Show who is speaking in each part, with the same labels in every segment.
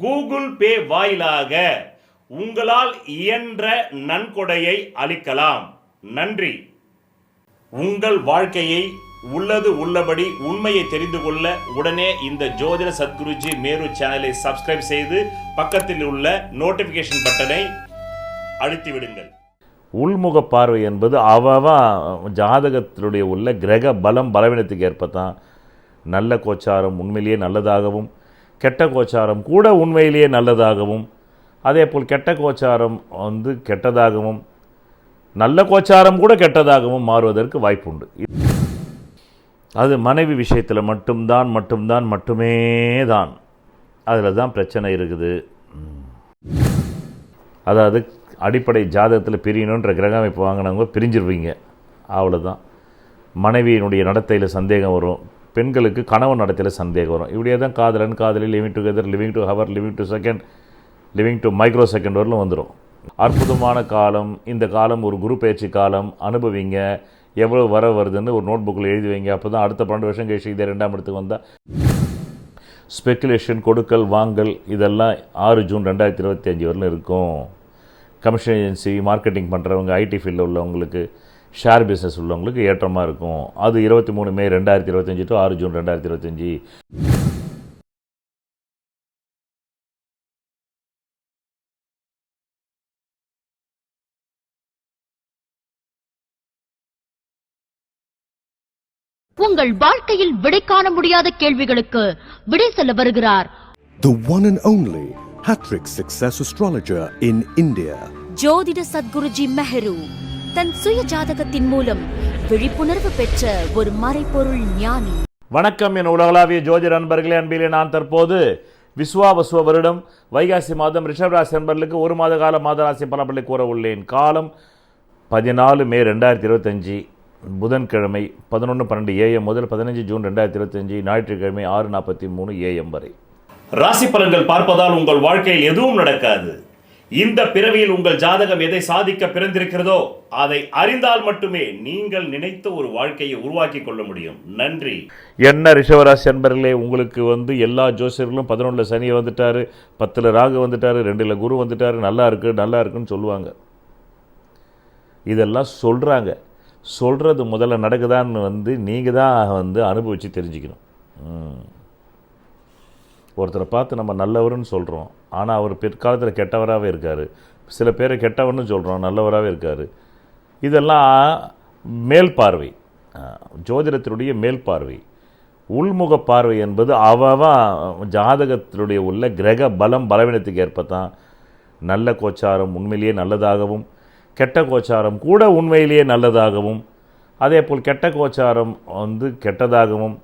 Speaker 1: Google Pay வாயிலாக உங்களால் இயன்ற நன்கொடையை அளிக்கலாம். நன்றி. உங்கள் வாழ்க்கையை உள்ளது உள்ளபடி உண்மையை தெரிந்து கொள்ள உடனே இந்த ஜோதிட சத்குருஜி மேரு சேனலை சப்ஸ்கிரைப் செய்து பக்கத்தில் உள்ள நோட்டிஃபிகேஷன் பட்டனை அழுத்தி விடுங்கள்
Speaker 2: உள்முக பார்வை என்பது அவன் ஜாதகத்தினுடைய உள்ள கிரக பலம் பலவீனத்துக்கு ஏற்பத்தான் நல்ல கோச்சாரம் உண்மையிலேயே நல்லதாகவும் கெட்ட கோச்சாரம் கூட உண்மையிலேயே நல்லதாகவும் அதே போல் கெட்ட கோச்சாரம் வந்து கெட்டதாகவும் நல்ல கோச்சாரம் கூட கெட்டதாகவும் மாறுவதற்கு வாய்ப்புண்டு. அது மனைவி விஷயத்தில் மட்டும்தான் மட்டும்தான் மட்டுமே தான். அதில் தான் பிரச்சனை இருக்குது. அதாவது அடிப்படை ஜாதகத்தில் பிரியணுன்ற கிரக அமைப்பு வாங்கினவங்க பிரிஞ்சிருவீங்க. அவ்வளோதான் மனைவியினுடைய நடத்தையில் சந்தேகம் வரும். பெண்களுக்கு கணவன் நடத்தையில் சந்தேகம் வரும். இப்படியே தான் காதலன் காதலி living together living to hour living to second living to micro second வரலும் வந்துடும் அற்புதமான காலம். இந்த காலம் ஒரு குரு பயிற்சி காலம். அனுபவிங்க. எவ்வளோ வர வருதுன்னு ஒரு நோட் புக்கில் எழுதி வைங்க. அப்போ தான் அடுத்த பன்னெண்டு வருஷம் கழிச்சு இதே ரெண்டாம் இடத்துக்கு வந்தால் ஸ்பெக்குலேஷன் கொடுக்கல் வாங்கல் இதெல்லாம் ஆறு ஜூன் ரெண்டாயிரத்தி இருபத்தி அஞ்சு வரலும் இருக்கும். கமிஷன் ஏஜென்சி மார்க்கெட்டிங் பண்ணுறவங்க ஐடி ஃபீல்டில் உள்ளவங்களுக்கு ஷேர் பிஸ்னஸ் உள்ளவங்களுக்கு ஏற்றமாக இருக்கும். அது இருபத்தி மூணு மே ரெண்டாயிரத்தி இருபத்தஞ்சி டு ஆறு ஜூன் ரெண்டாயிரத்தி இருபத்தஞ்சி
Speaker 3: உங்கள் வாழ்க்கையில் விடை காண முடியாத கேள்விகளுக்கு விடை சொல்ல வருகிறார்.
Speaker 4: The one and only Hattrick Success Astrologer in India.
Speaker 3: ஜோதிட சத்குருஜி மெஹரு. தன் சுய ஜாதகத்தின் மூலம் விழிப்புணர்வு பெற்ற ஒரு மறைபொருள் ஞானி.
Speaker 2: வணக்கம் என் உலகளாவிய ஜோதிட நண்பர்களே அன்பிலே நான் தற்போது விஸ்வாவசுவ வருடம். வைகாசி மாதம் ரிஷபராசி நண்பர்களுக்கு ஒரு மாத கால மாதராசி பலப்பள்ளி கூற உள்ளேன். காலம் பதினாலு மே ரெண்டாயிரத்தி இருபத்தஞ்சி புதன்கிழமை பதினொன்று பன்னெண்டு ஏஎம் முதல் பதினஞ்சு ஜூன் ரெண்டாயிரத்தி இருபத்தஞ்சி ஞாயிற்றுக்கிழமை ஆறு நாற்பத்தி மூணு ஏஎம் வரை.
Speaker 1: ராசி பலன்கள் பார்ப்பதால் உங்கள் வாழ்க்கையில் எதுவும் நடக்காது. இந்த பிறவியில் உங்கள் ஜாதகம் எதை சாதிக்க பிறந்திருக்கிறதோ அதை அறிந்தால் மட்டுமே நீங்கள் நினைத்த ஒரு வாழ்க்கையை உருவாக்கி கொள்ள முடியும். நன்றி.
Speaker 2: என்ன ரிஷவராசி அன்பர்களே உங்களுக்கு வந்து எல்லா ஜோசியர்களும் பதினொன்றில் சனி வந்துட்டாரு பத்தில் ராகு வந்துட்டாரு ரெண்டில் குரு வந்துட்டாரு நல்லா இருக்கு நல்லா இருக்குன்னு சொல்லுவாங்க. இதெல்லாம் சொல்கிறாங்க சொல்கிறது முதல்ல நடக்குதான்னு வந்து நீங்கள் தான் வந்து அனுபவித்து தெரிஞ்சுக்கணும். ஒருத்தரை பார்த்து நம்ம நல்லவருன்னு சொல்கிறோம் ஆனால் அவர் பிற்காலத்தில் கெட்டவராகவே இருக்கார். சில பேரை கெட்டவர்னு சொல்கிறோம் நல்லவராகவே இருக்கார். இதெல்லாம் மேல் பார்வை. ஜோதிடத்தினுடைய மேல் பார்வை. உள்முக பார்வை என்பது அவன் ஜாதகத்தினுடைய உள்ள கிரக பலம் பலவீனத்துக்கு ஏற்பத்தான். நல்ல கோச்சாரம் உண்மையிலேயே நல்லதாகவும் கெட்ட கோச்சாரம் கூட உண்மையிலேயே நல்லதாகவும் அதே போல் கெட்ட கோச்சாரம் வந்து கெட்டதாகவும்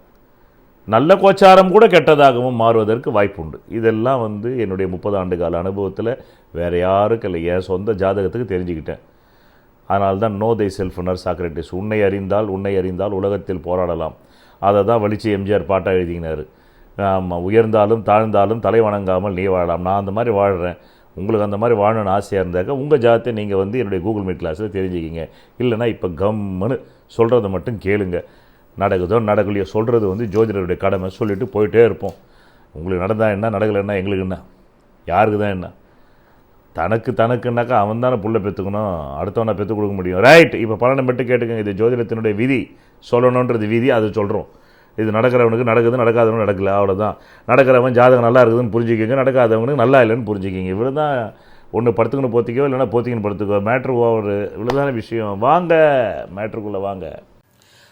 Speaker 2: நல்ல கோச்சாரம் கூட கெட்டதாகவும் மாறுவதற்கு வாய்ப்புண்டு. இதெல்லாம் வந்து என்னுடைய முப்பது ஆண்டு கால அனுபவத்தில் வேறு யாருக்கும் இல்லை. என் சொந்த ஜாதகத்துக்கு தெரிஞ்சுக்கிட்டேன். அதனால தான் நோ தை செல்ஃபுனர் சாக்ரட்டிஸ் உன்னை அறிந்தால் உன்னை அறிந்தால் உலகத்தில் போராடலாம். அதை தான் வலிச்சு எம்ஜிஆர் பாட்டாக எழுதினார். ஆமாம் உயர்ந்தாலும் தாழ்ந்தாலும் தலை வணங்காமல் நீ வாழலாம். நான் அந்த மாதிரி வாழ்கிறேன் உங்களுக்கு அந்த மாதிரி வாழணும்னு ஆசையாக இருந்தாக்க உங்கள் ஜாதத்தை நீங்கள் வந்து என்னுடைய கூகுள் மீட் கிளாஸில் தெரிஞ்சுக்கிங்க. இல்லைன்னா இப்போ கம்முன்னு சொல்கிறத மட்டும் கேளுங்கள் நடக்குதோ நடக்கலையோ சொல்கிறது வந்து ஜோதிடருடைய கடமை. சொல்லிட்டு போயிட்டே இருப்போம். உங்களுக்கு நடந்தால் என்ன நடக்கலைன்னா எங்களுக்கு என்ன? யாருக்கு தான் என்ன? தனக்கு தனக்குன்னாக்கா அவன் தானே புள்ள பெற்றுக்கணும் அடுத்தவனை பெற்றுக் கொடுக்க முடியும். ரைட் இப்போ பலனை மட்டும் கேட்டுக்கங்க. இது ஜோதிடத்தினுடைய விதி. சொல்லணுன்றது விதி அதை சொல்கிறோம் இது நடக்கிறவனுக்கு நடக்குது நடக்காதவனுக்கு நடக்கல. அவ்வளோதான் நடக்கிறவன் ஜாதகம் நல்லா இருக்குதுன்னு புரிஞ்சுக்கிங்க. நடக்காதவனுக்கு நல்லா இல்லைன்னு புரிஞ்சுக்கிங்க. இவ்வளோ தான் ஒன்று படுத்துக்கணும் போத்திக்கோ இல்லைன்னா போத்திக்கணும் படுத்துக்கோ. மேட்ரு ஓவர் இவ்வளோதான விஷயம். வாங்க. மேட்ருக்குள்ளே வாங்க.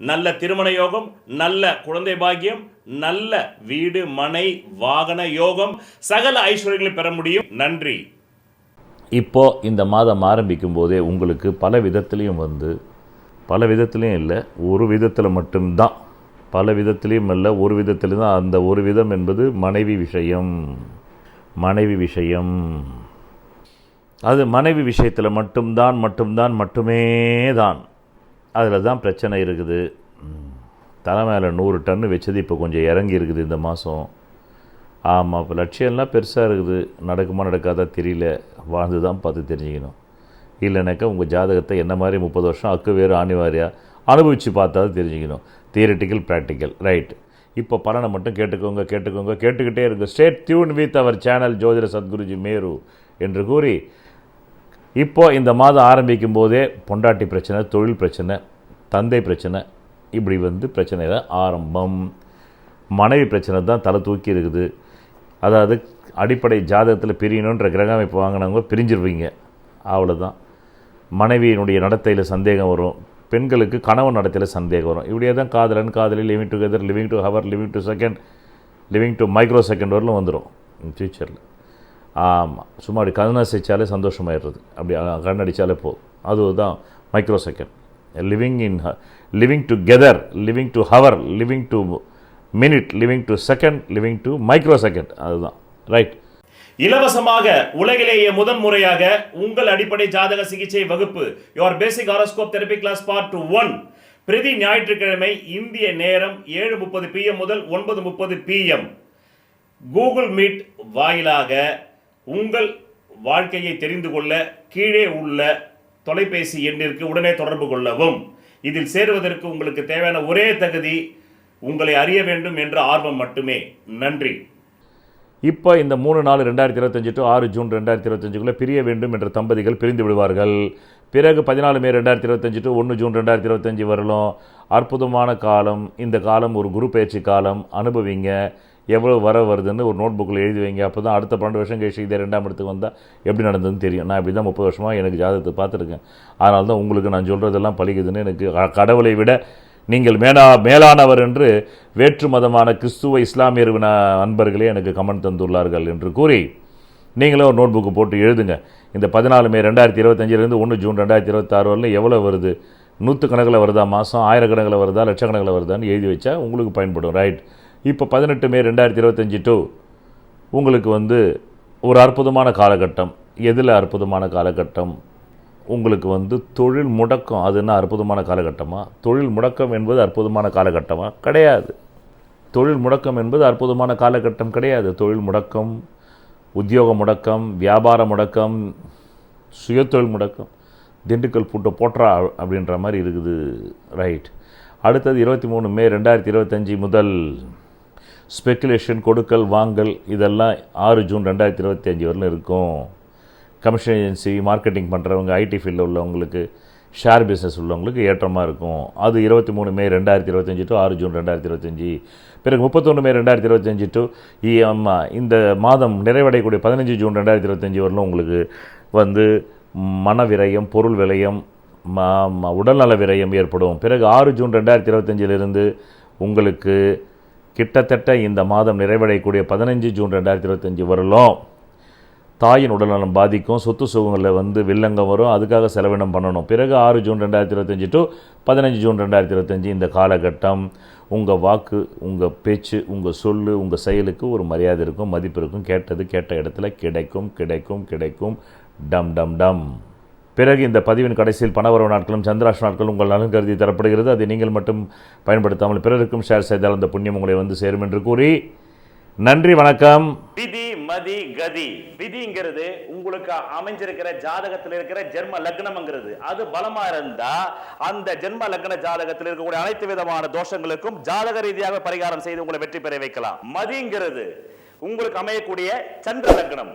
Speaker 1: நல்ல திருமண யோகம் நல்ல குழந்தை பாக்கியம் நல்ல வீடு மனை வாகன யோகம் சகல ஐஸ்வர்யங்களை பெற முடியும். நன்றி.
Speaker 2: இப்போ இந்த மாதம் ஆரம்பிக்கும் போதே உங்களுக்கு பல விதத்துலேயும் வந்து பல விதத்துலேயும் இல்லை ஒரு விதத்தில் மட்டும்தான். பல விதத்துலேயும் இல்லை ஒரு விதத்தில் தான் அந்த ஒரு விதம் என்பது மனைவி விஷயம். மனைவி விஷயம். அது மனைவி விஷயத்தில் மட்டும்தான் மட்டும்தான் மட்டுமே தான் அதில் தான் பிரச்சனை இருக்குது. தலை மேலே நூறு டன்னு வச்சது இப்போ கொஞ்சம் இறங்கி இருக்குது இந்த மாதம் ஆமாம் இப்போ லட்சியம்லாம் பெருசாக இருக்குது. நடக்குமா நடக்காதா தெரியல. வாழ்ந்து தான் பார்த்து தெரிஞ்சுக்கணும். இல்லைனாக்கா உங்கள் ஜாதகத்தை என்ன மாதிரி முப்பது வருஷம் அக்கு வேறு ஆணிவாரியா அனுபவித்து பார்த்தா தெரிஞ்சுக்கணும். தியரிட்டிக்கல் ப்ராக்டிக்கல் ரைட் இப்போ பலனை மட்டும் கேட்டுக்கோங்க கேட்டுக்கோங்க கேட்டுக்கிட்டே இருக்கு stay tuned with our channel Jothida Sadguruji Meru என்று கூறி இப்போது இந்த மாதம் ஆரம்பிக்கும் போதே பொண்டாட்டி பிரச்சனை தொழில் பிரச்சனை தந்தை பிரச்சனை இப்படி வந்து பிரச்சனை தான் ஆரம்பம். மனைவி பிரச்சனை தான் தலை தூக்கி இருக்குது. அதாவது அடிப்படை ஜாதகத்தில் பிரியணுன்ற கிரக அமைப்பு வாங்கினவங்க பிரிஞ்சிருவீங்க. அவ்வளோதான் மனைவியினுடைய நடத்தையில் சந்தேகம் வரும். பெண்களுக்கு கணவன் நடத்தையில் சந்தேகம் வரும். இப்படியே தான் காதலன் காதலி living together living to hour living to second living to micro second வரலும் வந்துடும் ஃப்யூச்சரில் ஆமாம் சும்மா அப்படி கண் அசைச்சாலே சந்தோஷமாயிடுறது. அப்படி கண்ணடித்தாலே கண் அடித்தாலே போதும். அதுதான் micro second living in living together living to hour living to minute living to second living to micro second அதுதான் ரைட்
Speaker 1: இலவசமாக உலகிலேயே முதன் முறையாக உங்கள் அடிப்படை ஜாதக சிகிச்சை வகுப்பு your basic horoscope therapy class part one பிரதி ஞாயிற்றுக்கிழமை இந்திய நேரம் ஏழு முப்பது பிஎம் முதல் ஒன்பது முப்பது பிஎம் கூகுள் மீட் வாயிலாக உங்கள் வாழ்க்கையை தெரிந்து கொள்ள கீழே உள்ள தொலைபேசி எண்ணிற்கு உடனே தொடர்பு கொள்ளவும். இதில் சேருவதற்கு உங்களுக்கு தேவையான ஒரே தகுதி உங்களை அறிய வேண்டும் என்ற ஆர்வம் மட்டுமே. நன்றி.
Speaker 2: இப்போ இந்த மூணு நாலு ரெண்டாயிரத்தி இருபத்தஞ்சு டு ஆறு ஜூன் ரெண்டாயிரத்தி இருபத்தஞ்சுக்குள்ளே பிரிய வேண்டும் என்ற தம்பதிகள் பிரிந்து விடுவார்கள். பிறகு பதினாலு மே ரெண்டாயிரத்தி இருபத்தஞ்சு டு ஒன்று ஜூன் ரெண்டாயிரத்தி இருபத்தஞ்சு வரலும் அற்புதமான காலம். இந்த காலம் ஒரு குரு பயிற்சி காலம். அனுபவிங்க. எவ்வளோ வர வருதுன்னு ஒரு நோட் புக்கில் எழுதி வைங்க. அப்போ தான் அடுத்த பன்னெண்டு வருஷம் கழிச்சு இதே ரெண்டாம் இடத்துக்கு வந்தால் எப்படி நடந்ததுன்னு தெரியும். நான் இப்படி தான் முப்பது வருஷமாக எனக்கு ஜாதகத்தை பார்த்துருக்கேன். அதனால தான் உங்களுக்கு நான் சொல்கிறதெல்லாம் பழிக்குதுன்னு எனக்கு க- கடவுளை விட நீங்கள் மேலா மேலானவர் என்று வேற்று மதமான கிறிஸ்துவ இஸ்லாமியர் அன்பர்களே எனக்கு கமெண்ட் தந்துள்ளார்கள் என்று கூறி நீங்களும் ஒரு நோட் புக்கு போட்டு எழுதுங்க. இந்த பதினாலு மே ரெண்டாயிரத்தி இருபத்தஞ்சிலேருந்து ஒன்று ஜூன் ரெண்டாயிரத்தி இருபத்தாறு வரலும் எவ்வளோ வருது? நூற்றுக்கணக்கில் வருதா மாதம் ஆயிரக்கணக்கில் வருதா? லட்சக்கணக்கில் வருதான்னு எழுதி வச்சா உங்களுக்கு பயன்படும். ரைட். இப்போ பதினெட்டு மே ரெண்டாயிரத்தி இருபத்தஞ்சி டூ உங்களுக்கு வந்து ஒரு அற்புதமான காலகட்டம். எதில் அற்புதமான காலகட்டம்? உங்களுக்கு வந்து தொழில் முடக்கம் அது என்ன அற்புதமான காலகட்டமா? தொழில் முடக்கம் என்பது அற்புதமான காலகட்டமா? கிடையாது. தொழில் முடக்கம் என்பது அற்புதமான காலகட்டம் கிடையாது. தொழில் முடக்கம் உத்தியோக முடக்கம் வியாபார முடக்கம் சுயத்தொழில் முடக்கம். திண்டுக்கல் பூட்டை போற்றா அப்படின்ற மாதிரி இருக்குது. ரைட் அடுத்தது இருபத்தி மூணு மே ரெண்டாயிரத்தி இருபத்தஞ்சி முதல் ஸ்பெக்குலேஷன் கொடுக்கல் வாங்கல் இதெல்லாம் ஆறு ஜூன் ரெண்டாயிரத்தி இருபத்தி அஞ்சு வரலும் இருக்கும். கமிஷன் ஏஜென்சி மார்க்கெட்டிங் பண்ணுறவங்க ஐடி ஃபீல்டில் உள்ளவங்களுக்கு ஷேர் பிஸ்னஸ் உள்ளவங்களுக்கு ஏற்றமாக இருக்கும். அது இருபத்தி மூணு மே ரெண்டாயிரத்தி இருபத்தஞ்சி டு ஆறு ஜூன் ரெண்டாயிரத்தி இருபத்தஞ்சி பிறகு முப்பத்தொன்று மே ரெண்டாயிரத்தி இருபத்தஞ்சி டு ஆமாம் இந்த மாதம் நிறைவடையக்கூடிய பதினஞ்சு ஜூன் ரெண்டாயிரத்தி இருபத்தஞ்சி வரலும் உங்களுக்கு வந்து மன விரயம் பொருள் விரயம் உடல்நல விரயம் ஏற்படும். பிறகு ஆறு ஜூன் ரெண்டாயிரத்தி இருபத்தஞ்சிலிருந்து உங்களுக்கு கிட்டத்தட்ட இந்த மாதம் நிறைவடையக்கூடிய பதினஞ்சு ஜூன் ரெண்டாயிரத்தி இருபத்தஞ்சி வரலும் தாயின் உடல்நலம் பாதிக்கும் சொத்து சுகங்களில் வந்து வில்லங்கம் வரும் அதுக்காக செலவினம் பண்ணணும். பிறகு ஆறு ஜூன் ரெண்டாயிரத்தி இருபத்தஞ்சி டு பதினஞ்சு ஜூன் ரெண்டாயிரத்தி இருபத்தஞ்சி இந்த காலகட்டம் உங்கள் வாக்கு உங்கள் பேச்சு உங்கள் சொல்லு உங்கள் செயலுக்கு ஒரு மரியாதை இருக்கும் மதிப்பு இருக்கும். கேட்டது கேட்ட இடத்துல கிடைக்கும் கிடைக்கும் கிடைக்கும். டம் டம் டம். பிறகு இந்த பதிவின் கடைசியில் பணவரவு நாட்களும் சந்திராஷ் நாட்களும் உங்கள் நலன் கருதி தரப்படுகிறது. அதை நீங்கள் மட்டும் பயன்படுத்தாமல் பிறருக்கும் ஷேர் செய்தால் அந்த புண்ணியம் உங்களை வந்து சேரும் என்று கூறி நன்றி வணக்கம்.
Speaker 1: விதி மதி கதி. விதிங்கிறது உங்களுக்கு அமைஞ்சிருக்கிற ஜாதகத்தில் இருக்கிற ஜென்ம லக்னம்ங்கிறது. அது பலமா இருந்தா அந்த ஜென்ம லக்ன ஜாதகத்தில் இருக்கக்கூடிய அனைத்து விதமான தோஷங்களுக்கும் ஜாதக ரீதியாக பரிகாரம் செய்து உங்களை வெற்றி பெற வைக்கலாம். மதிங்கிறது உங்களுக்கு அமையக்கூடிய சந்திர லக்னம்.